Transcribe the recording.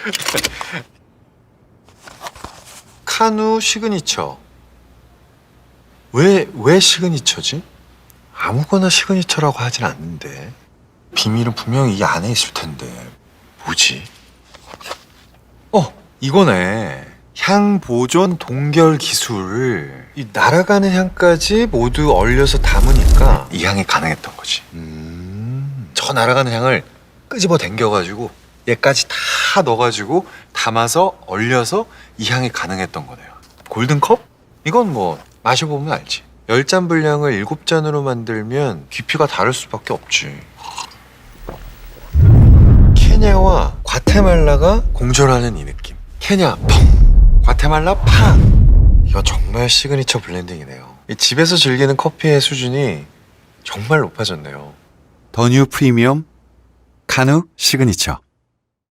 카누 시그니처. 왜, 왜 시그니처지? 아무거나 시그니처라고 하진 않는데. 비밀은 분명히 이 안에 있을 텐데. 뭐지? 어, 이거네. 향 보존 동결 기술. 이 날아가는 향까지 모두 얼려서 담으니까 이 향이 가능했던 거지. 음. 저 날아가는 향을 끄집어 당겨가지고 얘까지 다 넣어가지고 담아서 얼려서 이 향이 가능했던 거네요. 골든컵? 이건 뭐 마셔보면 알지. 열 잔 분량을 일곱 잔으로 만들면 깊이가 다를 수밖에 없지. 케냐와 과테말라가 공존하는 이 느낌. 케냐 펑, 과테말라 팡. 이거 정말 시그니처 블렌딩이네요. 이 집에서 즐기는 커피의 수준이 정말 높아졌네요. 더뉴 프리미엄 카누 시그니처